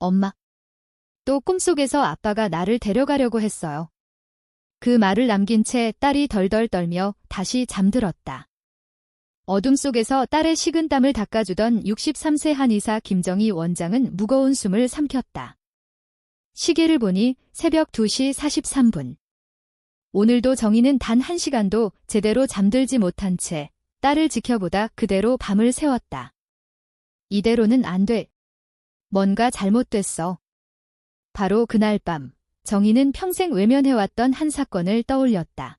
엄마. 또 꿈속에서 아빠가 나를 데려가려고 했어요. 그 말을 남긴 채 딸이 덜덜 떨며 다시 잠들었다. 어둠 속에서 딸의 식은 땀을 닦아주던 63세 한의사 김정희 원장은 무거운 숨을 삼켰다. 시계를 보니 새벽 2시 43분. 오늘도 정희는 단 한 시간도 제대로 잠들지 못한 채 딸을 지켜보다 그대로 밤을 새웠다. 이대로는 안 돼. 뭔가 잘못됐어. 바로 그날 밤, 정희는 평생 외면해왔던 한 사건을 떠올렸다.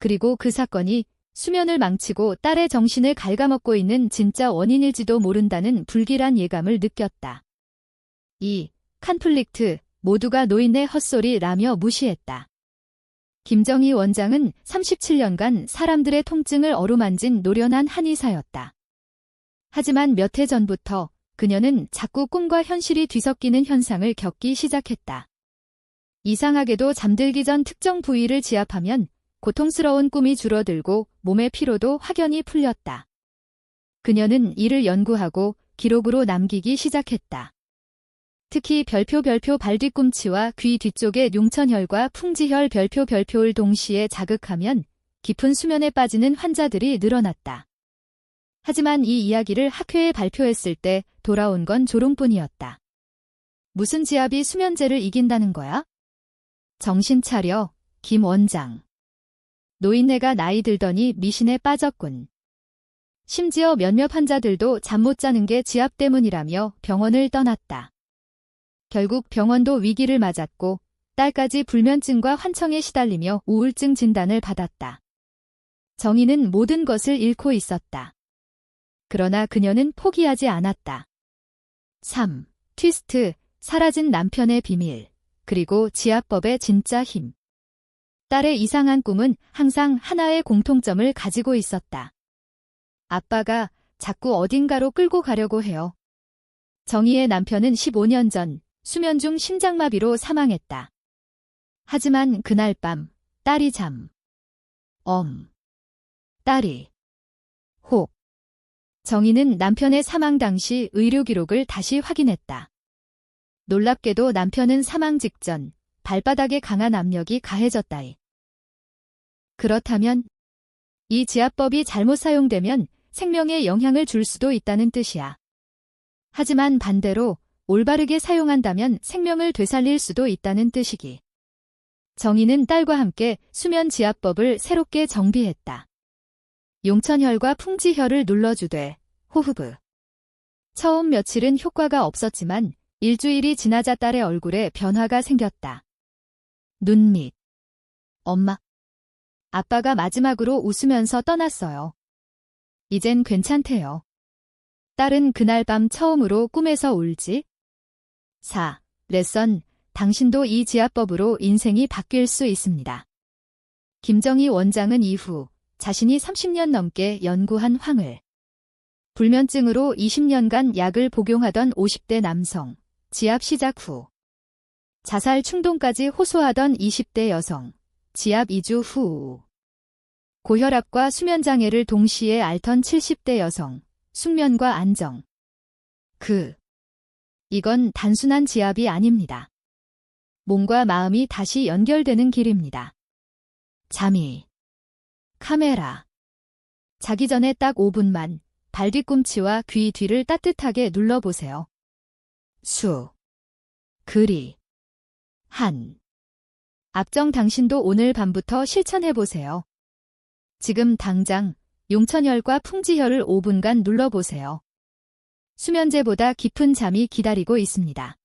그리고 그 사건이 수면을 망치고 딸의 정신을 갉아먹고 있는 진짜 원인일지도 모른다는 불길한 예감을 느꼈다. 이 컨플릭트 모두가 노인의 헛소리라며 무시했다. 김정희 원장은 37년간 사람들의 통증을 어루만진 노련한 한의사였다. 하지만 몇 해 전부터 그녀는 자꾸 꿈과 현실이 뒤섞이는 현상을 겪기 시작했다. 이상하게도 잠들기 전 특정 부위를 지압하면 고통스러운 꿈이 줄어들고 몸의 피로도 확연히 풀렸다. 그녀는 이를 연구하고 기록으로 남기기 시작했다. 특히 별표 별표 발 뒤꿈치와 귀 뒤쪽의 용천혈과 풍지혈 별표 별표를 동시에 자극하면 깊은 수면에 빠지는 환자들이 늘어났다. 하지만 이 이야기를 학회에 발표했을 때 돌아온 건 조롱뿐이었다. 무슨 지압이 수면제를 이긴다는 거야? 정신 차려, 김 원장. 노인네가 나이 들더니 미신에 빠졌군. 심지어 몇몇 환자들도 잠 못 자는 게 지압 때문이라며 병원을 떠났다. 결국 병원도 위기를 맞았고 딸까지 불면증과 환청에 시달리며 우울증 진단을 받았다. 정희는 모든 것을 잃고 있었다. 그러나 그녀는 포기하지 않았다. 3. 트위스트, 사라진 남편의 비밀, 그리고 지압법의 진짜 힘. 딸의 이상한 꿈은 항상 하나의 공통점을 가지고 있었다. 아빠가 자꾸 어딘가로 끌고 가려고 해요. 정희의 남편은 15년 전 수면 중 심장마비로 사망했다. 하지만 그날 밤 딸이 잠. 엄. 딸이. 혹. 정희는 남편의 사망 당시 의료 기록을 다시 확인했다. 놀랍게도 남편은 사망 직전 발바닥에 강한 압력이 가해졌다이. 그렇다면 이 지압법이 잘못 사용되면 생명에 영향을 줄 수도 있다는 뜻이야. 하지만 반대로 올바르게 사용한다면 생명을 되살릴 수도 있다는 뜻이기. 정희는 딸과 함께 수면 지압법을 새롭게 정비했다. 용천혈과 풍지혈을 눌러주되 호흡을. 처음 며칠은 효과가 없었지만 일주일이 지나자 딸의 얼굴에 변화가 생겼다. 눈 밑. 엄마. 아빠가 마지막으로 웃으면서 떠났어요. 이젠 괜찮대요. 딸은 그날 밤 처음으로 꿈에서 울지? 4. 레선, 당신도 이 지압법으로 인생이 바뀔 수 있습니다. 김정희 원장은 이후 자신이 30년 넘게 연구한 황을 불면증으로 20년간 약을 복용하던 50대 남성, 지압 시작 후 자살 충동까지 호소하던 20대 여성, 지압 2주 후 고혈압과 수면장애를 동시에 앓던 70대 여성, 숙면과 안정. 그 이건 단순한 지압이 아닙니다. 몸과 마음이 다시 연결되는 길입니다. 잠이. 카메라. 자기 전에 딱 5분만 발 뒤꿈치와 귀 뒤를 따뜻하게 눌러보세요. 수. 그리. 한. 앞정 당신도 오늘 밤부터 실천해보세요. 지금 당장 용천혈과 풍지혈을 5분간 눌러보세요. 수면제보다 깊은 잠이 기다리고 있습니다.